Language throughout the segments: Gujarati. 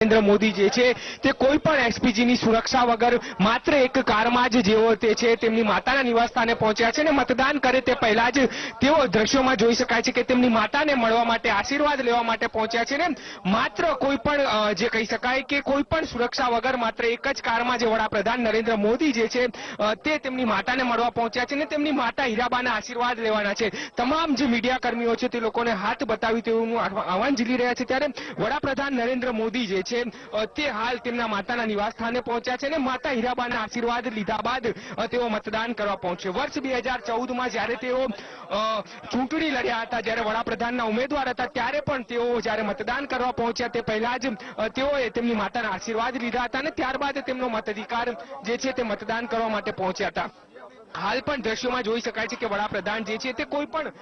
નરેન્દ્ર મોદી જે છે તે કોઈ પણ એસપીજીની સુરક્ષા વગર માત્ર એક કારમાં જ જેઓ તે છે તેમની માતાના નિવાસસ્થાને પહોંચ્યા છે અને મતદાન કરે તે પહેલા જ તેઓ દ્રશ્યોમાં જોઈ શકાય છે કે તેમની માતાને મળવા માટે આશીર્વાદ લેવા માટે પહોંચ્યા છે ને. માત્ર કોઈ પણ જે કહી શકાય કે કોઈ પણ સુરક્ષા વગર માત્ર એક જ કારમાં જે વડાપ્રધાન નરેન્દ્ર મોદી જે છે તે તેમની માતાને મળવા પહોંચ્યા છે ને તેમની માતા હીરાબાના આશીર્વાદ લેવાના છે. તમામ જે મીડિયા કર્મીઓ છે તે લોકોને હાથ બતાવી તેવું આહવાન ઝીલી રહ્યા છે ત્યારે વડાપ્રધાન નરેન્દ્ર મોદી જે છે અ, તે હાલ તેમના માતાના નિવાસ સ્થાને પહોંચ્યા છે અને માતા હીરાબાના આશીર્વાદ લીધા બાદ તેઓ મતદાન કરવા પહોંચ્યો. વર્ષ બે હજાર ચૌદમાં જ્યારે તેઓ ચૂંટણી લડ્યા હતા જ્યારે વડાપ્રધાનના ઉમેદવાર હતા ત્યારે પણ તેઓ જ્યારે મતદાન કરવા પહોંચ્યા તે પહેલા જ તેઓએ તેમની માતાના આશીર્વાદ લીધા હતા અને ત્યારબાદ તેમનો મતાધિકાર જે છે તે મતદાન કરવા માટે પહોંચ્યા હતા. હાલ પણ દ્રશ્યોમાં જોઈ શકાય છે કે વડાપ્રધાન જે છે તે કોઈ પણ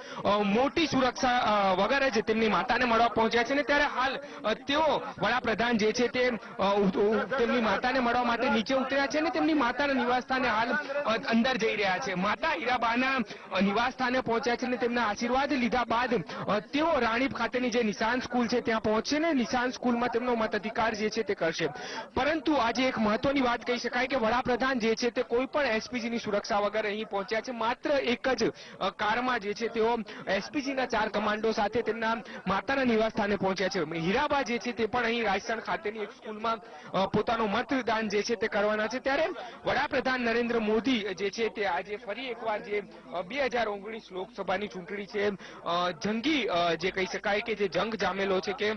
મોટી સુરક્ષા વગર જ તેમની માતાને મળવા પહોંચ્યા છે ને ત્યારે હાલ તેઓ વડાપ્રધાન જે છે તેમની માતાને મળવા માટે નીચે ઉતર્યા છે અને તેમની માતાના નિવાસસ્થાને હાલ અંદર જઈ રહ્યા છે. માતા હીરાબાના નિવાસસ્થાને પહોંચ્યા છે અને તેમના આશીર્વાદ લીધા બાદ તેઓ રાણીપ ખાતેની જે નિશાન સ્કૂલ છે ત્યાં પહોંચશે ને નિશાન સ્કૂલમાં તેમનો મતાધિકાર જે છે તે કરશે. પરંતુ આજે એક મહત્વની વાત કહી શકાય કે વડાપ્રધાન જે છે તે કોઈ પણ એસપીજીની સુરક્ષા વગર અહીં પહોંચ્યા છે. માત્ર એક જ કારમાં જે છે તેઓ એસપીજીના ચાર કમાન્ડો સાથે તેમના માતાના નિવાસસ્થાને પહોંચ્યા છે. હીરાબા જે છે તે પણ અહીં રાજસ્થાન ખાતેની એક સ્કૂલમાં પોતાનું મતદાન જે છે તે કરવાના છે. ત્યારે વડાપ્રધાન નરેન્દ્ર મોદી જે છે તે આજે ફરી એકવાર જે બે હજાર ઓગણીસ લોકસભાની ચૂંટણી છે જંગી જે કહી શકાય કે જે જંગ જામેલો છે કે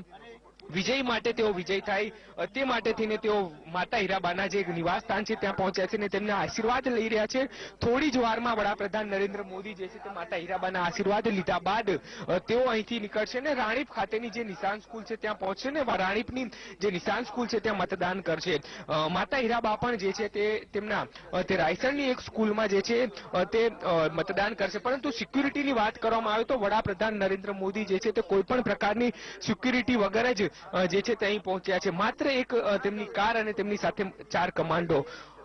વિજય માટે તેઓ વિજય થાય તે માટે થઈને તેઓ માતા હીરાબાના જે નિવાસ સ્થાન છે, ત્યાં પહોંચ્યા છે અને તેમના આશીર્વાદ લઈ રહ્યા છે. થોડી જ વારમાં વડાપ્રધાન નરેન્દ્ર મોદી જે છે, તે માતા હીરાબાના આશીર્વાદ લીધા બાદ તેઓ અહીંથી નીકળશે અને રાણીપ ખાતેની જે નિશાન સ્કૂલ છે, ત્યાં પહોંચશે અને રાણીપની જે નિશાન સ્કૂલ છે, ત્યાં મતદાન કરશે. માતા હીરાબા પણ જે છે, તે તેમના તે રાયસણની એક સ્કૂલમાં જે છે તે મતદાન કરશે. પરંતુ સિક્યુરિટીની વાત કરવામાં આવે તો વડાપ્રધાન નરેન્દ્ર મોદી જે છે, તે કોઈ પણ પ્રકારની સિક્યુરિટી વગર જ જે છે, તે અહીં પહોંચ્યા છે. માત્ર એક તેમની કાર અને તેમની સાથે ચાર કમાન્ડો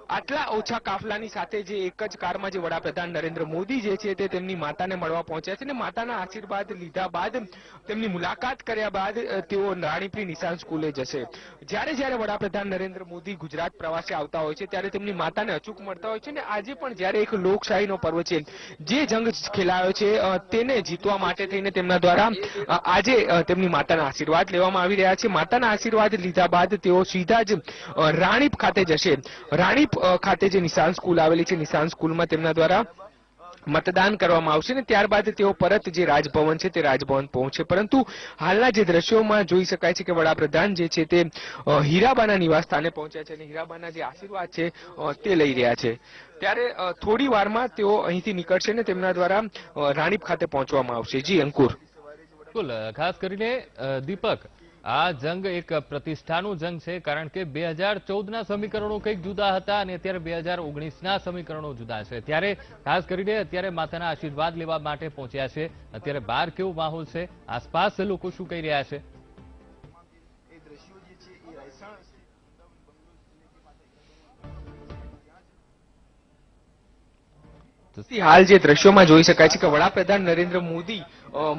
આટલા ઓછા કાફલાની સાથે જે એક જ કારમાં જે વડાપ્રધાન નરેન્દ્ર મોદી જે છે તે તેમની માતાને મળવા પહોંચ્યા છે અને માતાના આશીર્વાદ લીધા બાદ તેમની મુલાકાત કર્યા બાદ તેઓ રાણીપની નિશાન સ્કૂલે જશે. જ્યારે જ્યારે વડાપ્રધાન નરેન્દ્ર મોદી ગુજરાત પ્રવાસે આવતા હોય છે, ત્યારે તેમની માતાને અચૂક મળતા હોય છે અને આજે પણ જ્યારે એક લોકશાહીનો પર્વ છે, જે જંગ ખેલાયો છે તેને જીતવા માટે થઈને તેમના દ્વારા આજે તેમની માતાના આશીર્વાદ લેવામાં આવી રહ્યા છે. માતાના આશીર્વાદ લીધા બાદ તેઓ સીધા જ રાણીપ ખાતે જશે. રાણીપ ખાતે જે નિશાન સ્કૂલ આવેલી છે, નિશાન સ્કૂલમાં તેમના દ્વારા મતદાન કરવામાં આવશે ને ત્યારબાદ તેઓ પરત જે રાજભવન છે તે રાજભવન પહોંચે. પરંતુ હાલના જે દ્રશ્યોમાં જોઈ શકાય છે કે વડાપ્રધાન જે છે તે હીરાબાના નિવાસ સ્થાને પહોંચ્યા છે અને હીરાબાના જે આશીર્વાદ છે તે લઈ રહ્યા છે. ત્યારે થોડી વારમાં તેઓ અહીંથી નીકળશે ને તેમના દ્વારા રાણીપ ખાતે પહોંચવામાં આવશે. જી, અંકુર. બિલકુલ ખાસ કરીને દીપક આ જંગ એક પ્રતિષ્ઠાનું જંગ છે, કારણ કે બે હજાર ચૌદના સમીકરણો કંઈક જુદા હતા અને અત્યારે બે હજાર ઓગણીસના સમીકરણો જુદા છે. ત્યારે ખાસ કરીને અત્યારે માતાના આશીર્વાદ લેવા માટે પહોંચ્યા છે. અત્યારે બહાર કેવો માહોલ છે? આસપાસ લોકો શું કહી રહ્યા છે? હાલ જે દ્રશ્યોમાં જોઈ શકાય છે કે વડાપ્રધાન નરેન્દ્ર મોદી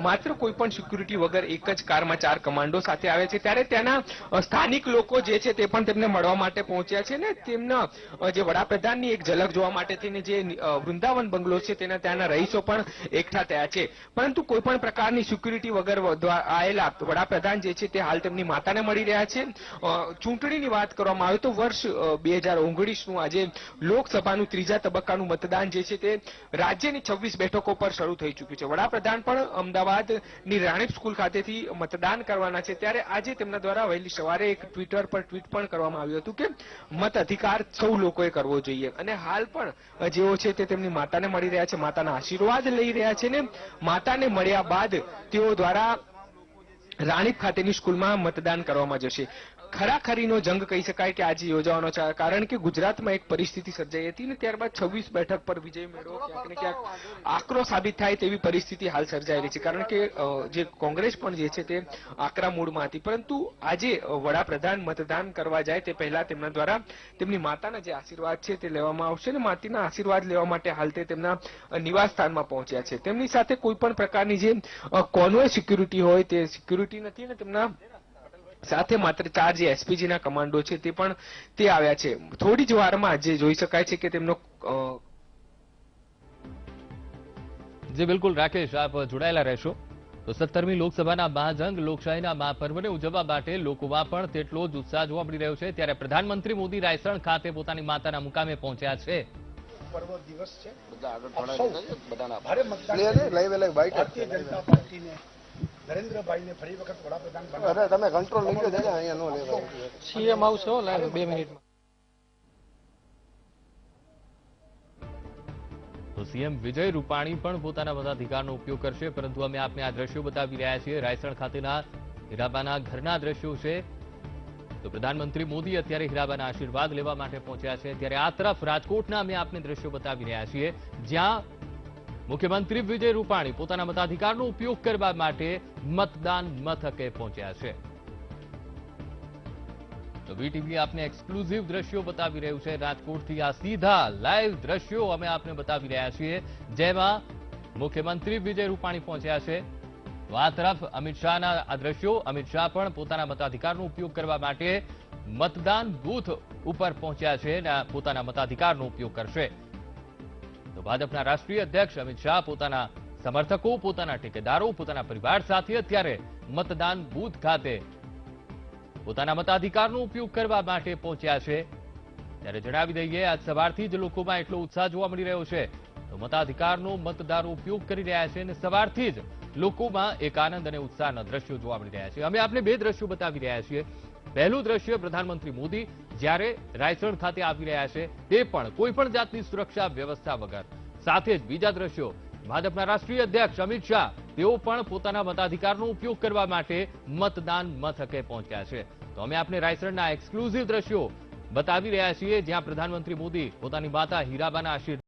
માત્ર કોઈ પણ સિક્યુરિટી વગર એક જ કારમાં ચાર કમાન્ડો સાથે આવે છે, ત્યારે ત્યાંના સ્થાનિક લોકો જે છે તે પણ તેમને મળવા માટે પહોંચ્યા છે ને તેમના જે વડાપ્રધાનની એક ઝલક જોવા માટે થઈને જે વૃંદાવન બંગલો છે તેના ત્યાંના રહીશો પણ એકઠા થયા છે. પરંતુ કોઈ પણ પ્રકારની સિક્યુરિટી વગર આવેલા વડાપ્રધાન જે છે તે હાલ તેમની માતાને મળી રહ્યા છે. ચૂંટણીની વાત કરવામાં આવે તો વર્ષ બે હજાર ઓગણીસનું આજે લોકસભાનું ત્રીજા તબક્કાનું મતદાન જે છે તે રાજ્યની છવ્વીસ બેઠકો પર શરૂ થઈ ચૂક્યું છે. વડાપ્રધાન પણ અમદાવાદની રાણીપ સ્કૂલ ખાતેથી મતદાન કરવાના છે. ત્યારે આજે તેમના દ્વારા વહેલી સવારે એક ટ્વિટર પર ટ્વીટ પણ કરવામાં આવ્યું હતું કે મત અધિકાર સૌ લોકોએ કરવો જોઈએ. અને હાલ પણ જેઓ છે તે તેમની માતાને મળી રહ્યા છે, માતાના આશીર્વાદ લઈ રહ્યા છે ને માતાને મળ્યા બાદ તેઓ દ્વારા રાણીપ ખાતેની સ્કૂલમાં મતદાન કરવામાં જશે. ખરાખરીનો જંગ કહી શકાય કે આજે યોજાવાનો છે. કારણ કે ગુજરાતમાં એક પરિસ્થિતિ સર્જાઈ હતી ને ત્યારબાદ છવ્વીસ બેઠક પર વિજય મેળવો ક્યાંક ને ક્યાંક આકરો સાબિત થાય તેવી પરિસ્થિતિ હાલ સર્જાઈ રહી છે. કારણ કે જે કોંગ્રેસ પણ જે છે તે આકરા મૂળમાં હતી. પરંતુ આજે વડાપ્રધાન મતદાન કરવા જાય તે પહેલા તેમના દ્વારા તેમની માતાના જે આશીર્વાદ છે તે લેવામાં આવશે અને માતાના આશીર્વાદ લેવા માટે હાલ તે તેમના નિવાસ સ્થાનમાં પહોંચ્યા છે. તેમની સાથે કોઈ પણ પ્રકારની જે કોન્વોય સિક્યુરિટી હોય તે સિક્યુરિટી નથી અને તેમના સાથે માત્ર ચાર જે એસપીજી ના કમાન્ડો છે તે પણ તે આવ્યા છે. થોડી જ વારમાં જે જોઈ શકાય છે કે તેમનો જે બિલકુલ રાકેશ આપ જોડાયેલા રહેશો. તો સત્તરમી લોકસભાના મહાજંગ લોકશાહીના મહાપર્વને ઉજવવા માટે લોકોમાં પણ તેટલો જ ઉત્સાહ જોવા મળી રહ્યો છે. ત્યારે પ્રધાનમંત્રી મોદી રાયસણ ખાતે પોતાની માતાના મુકામે પહોંચ્યા છે. પર્વ દિવસ છે. બધા આગળ ભારે મતદાન ભારતીય જનતા પાર્ટીને નરેન્દ્રભાઈને ફરી વખત વડાપ્રધાન અરે તમે કંટ્રોલ લઈ લો દાદા અહીંયા નો લેવાય. સીએમ આવશે હો લાગે બે મિનિટમાં. તો સીએમ વિજય રૂપાણી પણ પોતાના મતાધિકારનો ઉપયોગ કરશે પરંતુ અમે આપને આ દ્રશ્યો બતાવી રહ્યા છીએ. રાયસણ ખાતેના હીરાબાના ઘરના દ્રશ્યો છે. તો પ્રધાનમંત્રી મોદી અત્યારે હીરાબાના આશીર્વાદ લેવા માટે પહોંચ્યા છે. ત્યારે આ તરફ રાજકોટના અમે આપને દ્રશ્યો બતાવી રહ્યા છીએ. જ્યાં મુખ્યમંત્રી વિજય રૂપાણી પોતાના મતાધિકારનો ઉપયોગ કરવા માટે મતદાન મથકે પહોંચ્યા છે. તો વીટીવી આપને એક્સક્લુઝિવ દ્રશ્યો બતાવી રહ્યું છે. રાજકોટથી આ સીધા લાઈવ દ્રશ્યો અમે આપને બતાવી રહ્યા છીએ, જેમાં મુખ્યમંત્રી વિજય રૂપાણી પહોંચ્યા છે. આ તરફ અમિત શાહના આ દ્રશ્યો. અમિત શાહ પણ પોતાના મતાધિકારનો ઉપયોગ કરવા માટે મતદાન બૂથ ઉપર પહોંચ્યા છે અને પોતાના મતાધિકારનો ઉપયોગ કરશે. તો ભાજપના રાષ્ટ્રીય અધ્યક્ષ અમિત શાહ પોતાના સમર્થકો, પોતાના ટેકેદારો, પોતાના પરિવાર સાથે અત્યારે મતદાન બૂથ ખાતે પોતાના મતાધિકારનો ઉપયોગ કરવા માટે પહોંચ્યા છે. ત્યારે જણાવી દઈએ, આજ સવારથી જ લોકોમાં એટલો ઉત્સાહ જોવા મળી રહ્યો છે. તો મતાધિકારનો મતદારો ઉપયોગ કરી રહ્યા છે અને સવારથી જ લોકોમાં એક આનંદ અને ઉત્સાહના દ્રશ્યો જોવા મળી રહ્યા છે. અમે આપને બે દ્રશ્યો બતાવી રહ્યા છીએ. પહેલું દ્રશ્ય પ્રધાનમંત્રી મોદી જ્યારે રાયસણ ખાતે આવી રહ્યા છે, તે પણ કોઈપણ જાતની સુરક્ષા વ્યવસ્થા વગર. સાથે જ બીજા દ્રશ્યો, ભાજપના રાષ્ટ્રીય અધ્યક્ષ અમિત શાહ, તેઓ પણ પોતાના મતાધિકારનો ઉપયોગ કરવા માટે મતદાન મથકે પહોંચ્યા છે. તો અમે આપને રાયસણના એક્સક્લુઝિવ દ્રશ્યો બતાવી રહ્યા છીએ, જ્યાં પ્રધાનમંત્રી મોદી પોતાની માતા હીરાબાના આશીર્વાદ